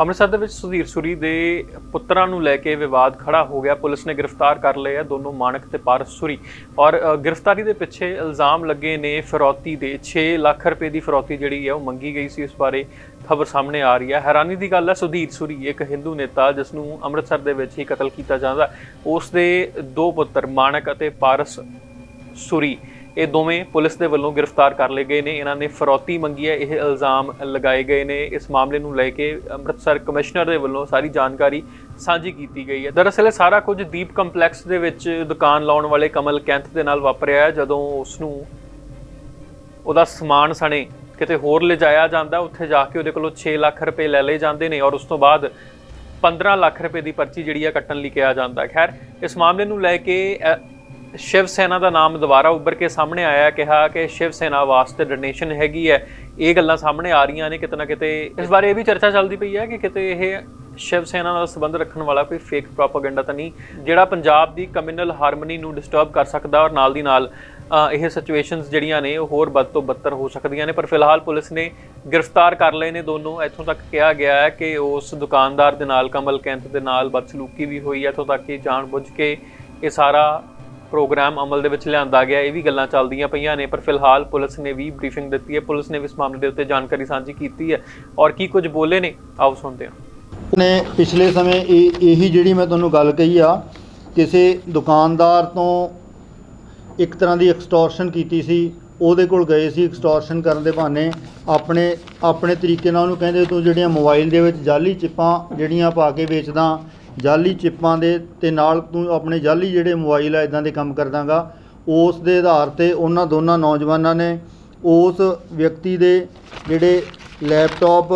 ਅੰਮ੍ਰਿਤਸਰ ਦੇ ਵਿੱਚ ਸੁਧੀਰ ਸੁਰੀ ਦੇ ਪੁੱਤਰਾਂ ਨੂੰ ਲੈ ਕੇ ਵਿਵਾਦ ਖੜਾ ਹੋ ਗਿਆ। ਪੁਲਿਸ ਨੇ ਗ੍ਰਿਫਤਾਰ ਕਰ ਲਏ ਆ ਦੋਨੋਂ ਮਾਨਕ ਤੇ ਪਾਰਸ ਸੁਰੀ। ਔਰ ਗ੍ਰਿਫਤਾਰੀ ਦੇ ਪਿੱਛੇ ਇਲਜ਼ਾਮ ਲੱਗੇ ਨੇ ਫਿਰੌਤੀ ਦੇ। 6 ਲੱਖ ਰੁਪਏ ਦੀ ਫਿਰੌਤੀ ਜਿਹੜੀ ਹੈ ਉਹ ਮੰਗੀ ਗਈ ਸੀ ਇਸ ਬਾਰੇ ਖਬਰ ਸਾਹਮਣੇ ਆ ਰਹੀ ਹੈ ਹੈਰਾਨੀ ਦੀ ਗੱਲ ਹੈ ਸੁਧੀਰ ਸੁਰੀ ਇੱਕ ਹਿੰਦੂ ਨੇਤਾ ਜਿਸ ਨੂੰ ਅੰਮ੍ਰਿਤਸਰ ਦੇ ਵਿੱਚ ਹੀ ਕਤਲ ਕੀਤਾ ਜਾਂਦਾ। ਉਸ ਦੇ ਦੋ ਪੁੱਤਰ, ਮਾਨਕ ਅਤੇ ਪਾਰਸ ਸੁਰੀ। ਇਹ ਦੋਵੇਂ ਪੁਲਿਸ ਦੇ ਵੱਲੋਂ ਗ੍ਰਿਫਤਾਰ ਕਰ ਲਏ ਗਏ ਨੇ। ਇਹਨਾਂ ਨੇ ਫਰੌਤੀ ਮੰਗੀ ਹੈ। ਇਹ ਇਲਜ਼ਾਮ ਲਗਾਏ ਗਏ ਨੇ। ਇਸ ਮਾਮਲੇ ਨੂੰ ਲੈ ਕੇ ਅੰਮ੍ਰਿਤਸਰ ਕਮਿਸ਼ਨਰ ਦੇ ਵੱਲੋਂ ਸਾਰੀ ਜਾਣਕਾਰੀ ਸਾਂਝੀ ਕੀਤੀ ਗਈ ਹੈ। ਦਰਅਸਲ ਇਹ ਸਾਰਾ ਕੁਝ ਦੀਪ ਕੰਪਲੈਕਸ ਦੇ ਵਿੱਚ ਦੁਕਾਨ ਲਾਉਣ ਵਾਲੇ ਕਮਲ ਕੈਂਥ ਦੇ ਨਾਲ ਵਾਪਰਿਆ ਹੈ। ਜਦੋਂ ਉਸ ਨੂੰ ਉਹਦਾ ਸਮਾਨ ਸਣੇ ਕਿਤੇ ਹੋਰ ਲਿਜਾਇਆ ਜਾਂਦਾ, ਉੱਥੇ ਜਾ ਕੇ ਉਹਦੇ ਕੋਲੋਂ 6 ਲੱਖ ਰੁਪਏ ਲੈ ਲਏ ਜਾਂਦੇ ਨੇ ਔਰ ਉਸ ਤੋਂ ਬਾਅਦ 15 ਲੱਖ ਰੁਪਏ ਦੀ ਪਰਚੀ ਜਿਹੜੀ ਆ ਕੱਟਣ ਲਈ ਕਿਹਾ ਜਾਂਦਾ ਖੈਰ, ਇਸ ਮਾਮਲੇ ਨੂੰ ਲੈ ਕੇ ਸ਼ਿਵ ਸੈਨਾ ਦਾ ਨਾਮ ਦੁਬਾਰਾ ਉੱਭਰ ਕੇ ਸਾਹਮਣੇ ਆਇਆ ਕਿਹਾ ਕਿ ਸ਼ਿਵ ਸੈਨਾ ਵਾਸਤੇ ਡੋਨੇਸ਼ਨ ਹੈਗੀ ਹੈ। ਇਹ ਗੱਲਾਂ ਸਾਹਮਣੇ ਆ ਰਹੀਆਂ ਨੇ ਕਿਤੇ ਨਾ ਕਿਤੇ। ਇਸ ਬਾਰੇ ਇਹ ਵੀ ਚਰਚਾ ਚੱਲਦੀ ਪਈ ਹੈ ਕਿ ਕਿਤੇ ਇਹ ਸ਼ਿਵ ਸੈਨਾ ਨਾਲ ਸੰਬੰਧ ਰੱਖਣ ਵਾਲਾ ਕੋਈ ਫੇਕ ਪ੍ਰੋਪਾਗੈਂਡਾ ਤਾਂ ਨਹੀਂ, ਜਿਹੜਾ ਪੰਜਾਬ ਦੀ ਕਮਿਊਨਲ ਹਾਰਮਨੀ ਨੂੰ ਡਿਸਟਰਬ ਕਰ ਸਕਦਾ ਔਰ ਨਾਲ ਦੀ ਨਾਲ ਇਹ ਸਿਚੁਏਸ਼ਨਸ ਜਿਹੜੀਆਂ ਨੇ, ਉਹ ਹੋਰ ਵੱਧ ਤੋਂ ਬੱਤਰ ਹੋ ਸਕਦੀਆਂ ਨੇ। ਪਰ ਫਿਲਹਾਲ ਪੁਲਿਸ ਨੇ ਗ੍ਰਿਫਤਾਰ ਕਰ ਲਏ ਨੇ ਦੋਨੋਂ। ਇੱਥੋਂ ਤੱਕ ਕਿਹਾ ਗਿਆ ਹੈ ਕਿ ਉਸ ਦੁਕਾਨਦਾਰ ਦੇ ਨਾਲ, ਕਮਲ ਕੈਂਥ ਦੇ ਨਾਲ ਬਦਸਲੂਕੀ ਵੀ ਹੋਈ ਹੈ। ਇੱਥੋਂ ਤੱਕ ਕਿ ਜਾਣਬੁੱਝ ਕੇ ਇਹ ਸਾਰਾ ਪ੍ਰੋਗਰਾਮ ਅਮਲ ਦੇ ਵਿੱਚ ਲਿਆਂਦਾ ਗਿਆ, ਇਹ ਵੀ ਗੱਲਾਂ ਚੱਲਦੀਆਂ ਪਈਆਂ ਨੇ, ਪਰ ਫਿਲਹਾਲ ਪੁਲਿਸ ਨੇ ਵੀ ਬਰੀਫਿੰਗ ਦਿੱਤੀ ਹੈ, ਪੁਲਿਸ ਨੇ ਵੀ ਇਸ ਮਾਮਲੇ ਦੇ ਉੱਤੇ ਜਾਣਕਾਰੀ ਸਾਂਝੀ ਕੀਤੀ ਹੈ। ਔਰ ਕੀ ਕੁਝ ਬੋਲੇ ਨੇ, ਆਓ ਸੁਣਦੇ ਹਾਂ। ਨੇ ਪਿਛਲੇ ਸਮੇਂ ਇਹ, ਇਹੀ ਜਿਹੜੀ ਮੈਂ ਤੁਹਾਨੂੰ ਗੱਲ ਕਹੀ ਆ, ਕਿਸੇ ਦੁਕਾਨਦਾਰ ਤੋਂ ਇੱਕ ਤਰ੍ਹਾਂ ਦੀ ਐਕਸਟੋਰਸ਼ਨ ਕੀਤੀ ਸੀ, ਉਹਦੇ ਕੋਲ ਗਏ ਸੀ ਐਕਸਟੋਰਸ਼ਨ ਕਰਨ ਦੇ ਬਹਾਨੇ ਆਪਣੇ ਆਪਣੇ ਤਰੀਕੇ ਨਾਲ ਉਹਨੂੰ ਕਹਿੰਦੇ, ਤੂੰ ਜਿਹੜੀਆਂ ਮੋਬਾਈਲ ਦੇ ਵਿੱਚ ਜਾਲੀ ਚਿੱਪਾਂ ਜਿਹੜੀਆਂ ਪਾ ਕੇ ਵੇਚਦਾ ਜਾਲੀ ਚਿੱਪਾਂ ਦੇ ਤੇ ਨਾਲ ਤੂੰ ਆਪਣੇ ਜਾਲੀ ਜਿਹੜੇ ਮੋਬਾਈਲ ਆ ਇਦਾਂ ਦੇ ਕੰਮ ਕਰਦਾਗਾ। ਉਸ ਦੇ ਆਧਾਰ ਤੇ ਉਹਨਾਂ ਦੋਨਾਂ ਨੌਜਵਾਨਾਂ ਨੇ ਉਸ ਵਿਅਕਤੀ ਦੇ ਜਿਹੜੇ ਲੈਪਟਾਪ,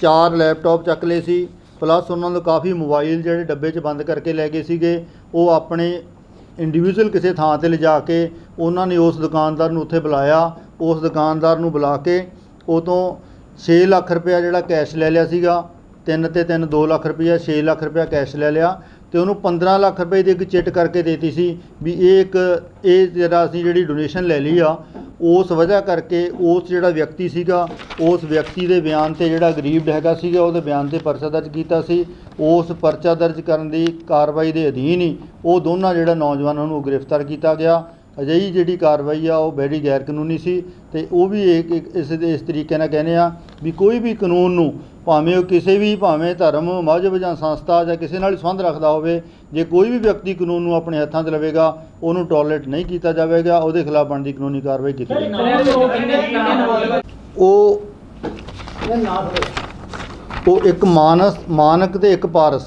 ਚਾਰ ਲੈਪਟਾਪ ਚੱਕ ਲਏ ਸੀ। ਪਲੱਸ ਉਹਨਾਂ ਨੂੰ ਕਾਫੀ ਮੋਬਾਈਲ ਜਿਹੜੇ ਡੱਬੇ 'ਚ ਬੰਦ ਕਰਕੇ ਲੈ ਗਏ ਸੀਗੇ। ਉਹ ਆਪਣੇ ਇੰਡੀਵਿਜੂਅਲ ਕਿਸੇ ਥਾਂ ਤੇ ਲਿਜਾ ਕੇ ਉਹਨਾਂ ਨੇ ਉਸ ਦੁਕਾਨਦਾਰ ਨੂੰ ਉੱਥੇ ਬੁਲਾਇਆ। ਉਸ ਦੁਕਾਨਦਾਰ ਨੂੰ ਬੁਲਾ ਕੇ ਉਹ ਤੋਂ 6 ਲੱਖ ਰੁਪਇਆ ਜਿਹੜਾ ਕੈਸ਼ ਲੈ ਲਿਆ ਸੀਗਾ। ਤਿੰਨ ਤੇ ਤਿੰਨ 2 ਲੱਖ ਰੁਪਇਆ 6 ਲੱਖ ਰੁਪਇਆ ਕੈਸ਼ ਲੈ ਲਿਆ ਤੇ ਉਹਨੂੰ 15 ਲੱਖ ਰੁਪਏ ਦੀ ਇੱਕ ਚਿੱਟ ਕਰਕੇ ਦੇਤੀ ਸੀ ਵੀ ਇਹ ਇੱਕ, ਇਹ ਜਿਹੜਾ ਅਸੀਂ ਜਿਹੜੀ ਡੋਨੇਸ਼ਨ ਲੈ ਲਈ ਆ, ਉਸ ਵਜ੍ਹਾ ਕਰਕੇ ਉਸ ਜਿਹੜਾ ਵਿਅਕਤੀ ਸੀਗਾ, ਉਸ ਵਿਅਕਤੀ ਦੇ ਬਿਆਨ ਤੇ ਜਿਹੜਾ ਗਰੀਬ ਹੈਗਾ ਸੀਗਾ, ਉਹਦੇ ਬਿਆਨ ਤੇ ਪਰਚਾ ਦਰਜ ਕੀਤਾ ਸੀ। ਉਸ ਪਰਚਾ ਦਰਜ ਕਰਨ ਦੀ ਕਾਰਵਾਈ ਦੇ ਅਧੀਨ ਹੀ ਉਹ ਦੋਨਾਂ ਜਿਹੜਾ ਨੌਜਵਾਨਾਂ ਨੂੰ ਗ੍ਰਿਫਤਾਰ ਕੀਤਾ ਗਿਆ। ਅਜਿਹੀ ਜਿਹੜੀ ਕਾਰਵਾਈ ਆ, ਉਹ ਬੜੀ ਗੈਰ ਕਾਨੂੰਨੀ ਸੀ ਤੇ ਉਹ ਵੀ ਇੱਕ ਇਸ ਇਸ ਤਰੀਕੇ ਨਾਲ ਕਹਿੰਦੇ ਆ ਵੀ ਕੋਈ ਵੀ ਕਾਨੂੰਨ ਨੂੰ ਭਾਵੇਂ ਉਹ ਕਿਸੇ ਵੀ ਭਾਵੇਂ ਧਰਮ ਮਜ਼ਹਬ ਜਾਂ ਸੰਸਥਾ ਜਾਂ ਕਿਸੇ ਨਾਲ ਹੀ ਸੰਬੰਧ ਰੱਖਦਾ ਹੋਵੇ ਜੇ ਕੋਈ ਵੀ ਵਿਅਕਤੀ ਕਾਨੂੰਨ ਨੂੰ ਆਪਣੇ ਹੱਥਾਂ 'ਚ ਲਵੇਗਾ ਉਹਨੂੰ ਟੋਲਰੇਟ ਨਹੀਂ ਕੀਤਾ ਜਾਵੇਗਾ ਉਹਦੇ ਖਿਲਾਫ ਬਣਦੀ ਕਾਨੂੰਨੀ ਕਾਰਵਾਈ ਕੀਤੀ ਜਾਵੇਗੀ। ਉਹ ਉਹ ਇੱਕ ਮਾਨਸ ਮਾਨਕ ਤੇ ਇੱਕ ਪਾਰਸ।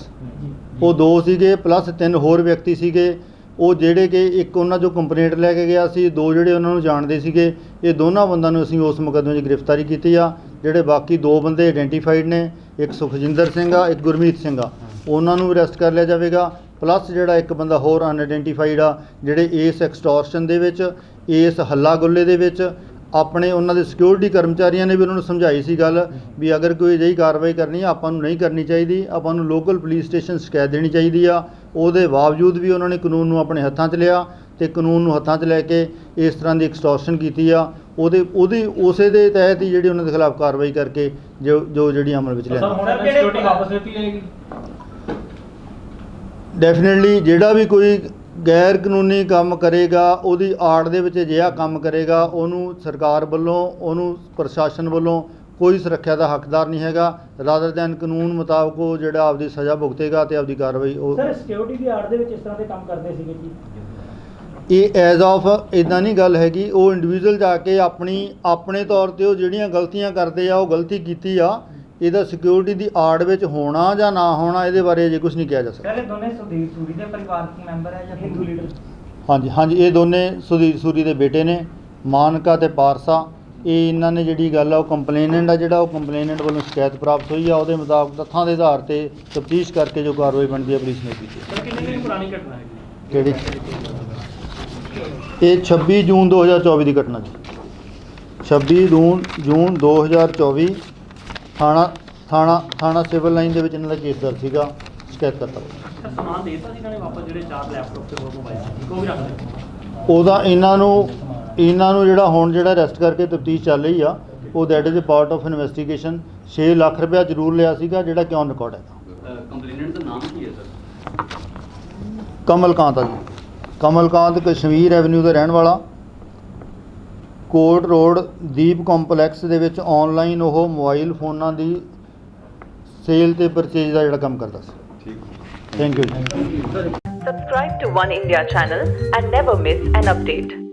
ਉਹ ਦੋ ਸੀਗੇ ਪਲੱਸ ਤਿੰਨ ਹੋਰ ਵਿਅਕਤੀ ਸੀਗੇ। ਉਹ ਜਿਹੜੇ ਕਿ ਇੱਕ ਉਹਨਾਂ ਜੋ ਕੰਪਲੇਂਟ ਲੈ ਕੇ ਗਿਆ ਸੀ ਦੋ ਜਿਹੜੇ ਉਹਨਾਂ ਨੂੰ ਜਾਣਦੇ ਸੀਗੇ। ਇਹ ਦੋਨਾਂ ਬੰਦਿਆਂ ਨੂੰ ਅਸੀਂ ਉਸ ਮੁਕੱਦਮੇ 'ਚ ਗ੍ਰਿਫਤਾਰੀ ਕੀਤੀ ਆ। ਜਿਹੜੇ ਬਾਕੀ ਦੋ ਬੰਦੇ ਆਇਡੈਂਟੀਫਾਈਡ ਨੇ, ਇੱਕ ਸੁਖਜਿੰਦਰ ਸਿੰਘ ਆ, ਇੱਕ ਗੁਰਮੀਤ ਸਿੰਘ ਆ। ਉਹਨਾਂ ਨੂੰ ਅਰੈਸਟ ਕਰ ਲਿਆ ਜਾਵੇਗਾ ਪਲੱਸ ਜਿਹੜਾ ਇੱਕ ਬੰਦਾ ਹੋਰ ਅਨਆਇਡੈਂਟੀਫਾਈਡ ਆ, ਜਿਹੜੇ ਇਸ ਐਕਸਟੋਰਸ਼ਨ ਦੇ ਵਿੱਚ, ਇਸ ਹੱਲਾ ਗੁੱਲੇ ਦੇ ਵਿੱਚ, ਆਪਣੇ ਉਹਨਾਂ ਦੇ ਸਿਕਿਉਰਿਟੀ ਕਰਮਚਾਰੀਆਂ ਨੇ ਵੀ ਉਹਨਾਂ ਨੂੰ ਸਮਝਾਈ ਸੀ ਗੱਲ ਵੀ ਅਗਰ ਕੋਈ ਅਜਿਹੀ ਕਾਰਵਾਈ ਕਰਨੀ ਆ, ਆਪਾਂ ਨੂੰ ਨਹੀਂ ਕਰਨੀ ਚਾਹੀਦੀ, ਆਪਾਂ ਨੂੰ ਲੋਕਲ ਪੁਲਿਸ ਸਟੇਸ਼ਨ ਸ਼ਿਕਾਇਤ ਦੇਣੀ ਚਾਹੀਦੀ ਆ। ਉਹਦੇ ਬਾਵਜੂਦ ਵੀ ਉਹਨਾਂ ਨੇ ਕਾਨੂੰਨ ਨੂੰ ਆਪਣੇ ਹੱਥਾਂ 'ਚ ਲਿਆ ਤੇ ਕਾਨੂੰਨ ਨੂੰ ਹੱਥਾਂ 'ਚ ਲੈ ਕੇ ਇਸ ਤਰ੍ਹਾਂ ਦੀ ਐਕਸਟੋਰਸ਼ਨ ਕੀਤੀ ਆ ਉਹਦੇ ਉਹਦੀ ਉਸੇ ਦੇ ਤਹਿਤ ਹੀ ਜਿਹੜੀ ਉਹਨਾਂ ਦੇ ਖਿਲਾਫ ਕਾਰਵਾਈ ਕਰਕੇ ਜੋ ਜੋ ਜਿਹੜੀ ਅਮਲ ਵਿੱਚ ਲਿਆ ਹੁਣ ਸਿਕਿਉਰਿਟੀ ਵਾਪਸ ਲਿੱਤੀ ਜਾਏਗੀ? ਡੈਫੀਨਿਟਲੀ ਜਿਹੜਾ ਵੀ ਕੋਈ ਗੈਰ ਕਾਨੂੰਨੀ ਕੰਮ ਕਰੇਗਾ ਉਹਦੀ ਆੜ ਦੇ ਵਿੱਚ ਅਜਿਹਾ ਕੰਮ ਕਰੇਗਾ ਉਹਨੂੰ ਸਰਕਾਰ ਵੱਲੋਂ ਉਹਨੂੰ ਪ੍ਰਸ਼ਾਸਨ ਵੱਲੋਂ ਕੋਈ ਸੁਰੱਖਿਆ ਦਾ ਹੱਕਦਾਰ ਨਹੀਂ ਹੈਗਾ। ਰਾਦਰ ਦੈਨ ਕਾਨੂੰਨ ਮੁਤਾਬਕ ਉਹ ਜਿਹੜਾ ਆਪਦੀ ਸਜ਼ਾ ਭੁਗਤੇਗਾ ਤੇ ਆਪਦੀ ਕਾਰਵਾਈ ਉਹ ਸਰ ਸਿਕਿਉਰਿਟੀ ਦੀ ਆੜ ਦੇ ਵਿੱਚ ਇਸ ਤਰ੍ਹਾਂ ਦੇ ਕੰਮ ਕਰਦੇ ਸੀਗੇ ਜੀ? ਇਹ ਐਜ਼ ਆਫ ਇਦਾਂ ਨਹੀਂ ਗੱਲ ਹੈਗੀ ਉਹ ਇੰਡੀਵਿਜੂਅਲ ਜਾ ਕੇ ਆਪਣੀ ਆਪਣੇ ਤੌਰ ਤੇ ਉਹ ਜਿਹੜੀਆਂ ਗਲਤੀਆਂ ਕਰਦੇ ਆ ਉਹ ਗਲਤੀ ਕੀਤੀ ਆ ਇਹਦਾ ਸਿਕਿਉਰਿਟੀ ਦੀ ਆੜ ਵਿੱਚ ਹੋਣਾ ਜਾਂ ਨਾ ਹੋਣਾ ਇਹਦੇ ਬਾਰੇ ਅਜੇ ਕੁਝ ਨਹੀਂ ਕਿਹਾ ਜਾ ਸਕਦਾ। ਸਰ ਇਹ ਦੋਨੇ ਸੁਧੀਰ ਸੂਰੀ ਦੇ ਪਰਿਵਾਰਕ ਮੈਂਬਰ ਹੈ ਜਾਂ ਹਿੰਦੂ ਲੀਡਰ ਹਾਂਜੀ ਹਾਂਜੀ ਇਹ ਦੋਨੇ ਸੁਧੀਰ ਸੂਰੀ ਦੇ ਬੇਟੇ ਨੇ ਮਾਨਕਾ ਤੇ ਪਾਰਸਾ। ਇਹ ਇਹਨਾਂ ਨੇ ਜਿਹੜੀ ਗੱਲ ਆ ਉਹ ਕੰਪਲੇਨੈਂਟ ਆ ਜਿਹੜਾ ਉਹ ਕੰਪਲੇਨੈਂਟ ਵੱਲੋਂ ਸ਼ਿਕਾਇਤ ਪ੍ਰਾਪਤ ਹੋਈ ਆ ਉਹਦੇ ਮੁਤਾਬਕ ਤੱਥਾਂ ਦੇ ਆਧਾਰ ਤੇ ਤਫਤੀਸ਼ ਕਰਕੇ ਜੋ ਕਾਰਵਾਈ ਬਣਦੀ ਹੈ ਪੁਲਿਸ ਨੇ ਕੀਤੀ। ਕਿੰਨੇ ਪੁਰਾਣੀ ਘਟਨਾ ਹੈ ਕਿਹੜੀ? ਇਹ 26 ਜੂਨ 2024 ਦੀ ਘਟਨਾ ਜੀ। 26 ਜੂਨ ਜੂਨ 2024 ਥਾਣਾ ਥਾਣਾ ਥਾਣਾ ਸਿਵਲ ਲਾਈਨ ਦੇ ਵਿੱਚ ਇਹਨਾਂ ਦਾ ਕੇਸ ਦਰਜ ਸੀਗਾ ਸ਼ਿਕਾਇਤ ਕਰਤਾ। ਸਰ ਸਮਾਨ ਦੇਤਾ ਸੀ ਇਹਨਾਂ ਨੇ ਵਾਪਸ ਜਿਹੜੇ ਚਾਰ ਲੈਪਟਾਪ ਤੇ ਹੋਰ ਮੋਬਾਈਲ ਸੀ ਉਹ ਵੀ ਰੱਖ ਲਏ ਉਹਦਾ ਇਹਨਾਂ ਨੂੰ ਇਹਨਾਂ ਨੂੰ ਜਿਹੜਾ ਹੁਣ ਜਿਹੜਾ ਅਰੈਸਟ ਕਰਕੇ ਤਫਤੀਸ਼ ਚੱਲ ਰਹੀ ਆ ਉਹ that is a part of investigation 6 lakh ਰੁਪਇਆ ਜ਼ਰੂਰ ਲਿਆ ਸੀਗਾ ਜਿਹੜਾ ਕਿ ਔਨ ਰਿਕਾਰਡ ਹੈ। ਕੰਪਲੇਨੈਂਟ ਦਾ ਨਾਮ ਕੀ ਹੈ ਸਰ ਕਮਲਕਾਂਤ ਆ ਜੀ। ਕਮਲਕਾਂਤ ਕਸ਼ਮੀਰ ਐਵਨਿਊ ਦਾ ਰਹਿਣ ਵਾਲਾ। ਕੋਰਟ ਰੋਡ ਦੀਪ ਕੰਪਲੈਕਸ ਦੇ ਵਿੱਚ ਆਨਲਾਈਨ ਉਹ ਮੋਬਾਈਲ ਫੋਨਾਂ ਦੀ ਸੇਲ ਤੇ ਪਰਚੇਜ ਦਾ ਜਿਹੜਾ ਕੰਮ ਕਰਦਾ ਸੀ। ਠੀਕ thank you Subscribe to One India channel and never miss an update.